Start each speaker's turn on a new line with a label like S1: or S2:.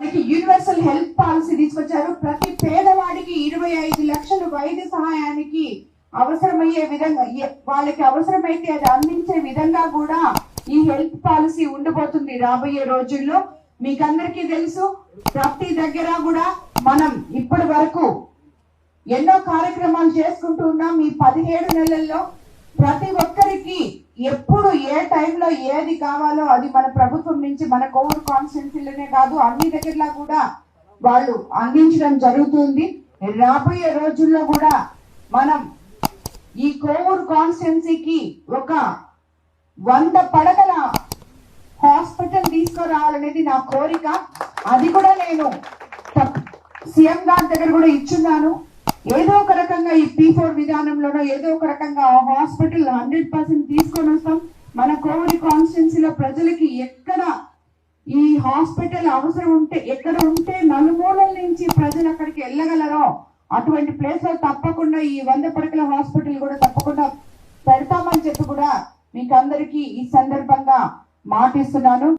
S1: మనకి universal health policy తీసుకొచ్చారు. ప్రతి పేదవాడికి ఇరవై ఐదు లక్షలు వైద్య సహాయానికి అవసరమయ్యే విధంగా వాళ్ళకి అవసరమైతే అది అందించే విధంగా కూడా ఈ హెల్త్ పాలసీ ఉండబోతుంది రాబోయే రోజుల్లో. మీకందరికీ తెలుసు ప్రతి దగ్గర కూడా మనం ఇప్పటి వరకు ఎన్నో కార్యక్రమాలు చేసుకుంటూ ఉన్నాం. ఈ పదిహేడు నెలల్లో ప్రతి ఒక్క ఎప్పుడు ఏ టైంలో ఏది కావాలో అది మన ప్రభుత్వం నుంచి మన కోవిడ్ కాన్స్టిట్యూన్సీలోనే కాదు అన్ని దగ్గరలా కూడా వాళ్ళు అందించడం జరుగుతుంది. రాబోయే రోజుల్లో కూడా మనం ఈ కోవూరు కాన్స్టిట్యున్సీకి ఒక వంద పడకల హాస్పిటల్ తీసుకురావాలనేది నా కోరిక. అది కూడా నేను సీఎం గారి దగ్గర కూడా ఇచ్చున్నాను. ఏదో ఒక రకంగా ఈ పీ ఫోర్ విధానంలోనో ఏదో ఒక రకంగా హాస్పిటల్ హండ్రెడ్ పర్సెంట్ తీసుకొని వస్తాం. మన కోవిడ్ కాన్స్టిట్యున్సీలో ప్రజలకి ఎక్కడ ఈ హాస్పిటల్ అవసరం ఉంటే ఎక్కడ ఉంటే నలుమూలల నుంచి ప్రజలు అక్కడికి వెళ్ళగలరో అటువంటి ప్లేస్లో తప్పకుండా ఈ వంద పడకల హాస్పిటల్ కూడా తప్పకుండా పెడతామని చెప్పి కూడా మీకు అందరికీ ఈ సందర్భంగా మాటిస్తున్నాను.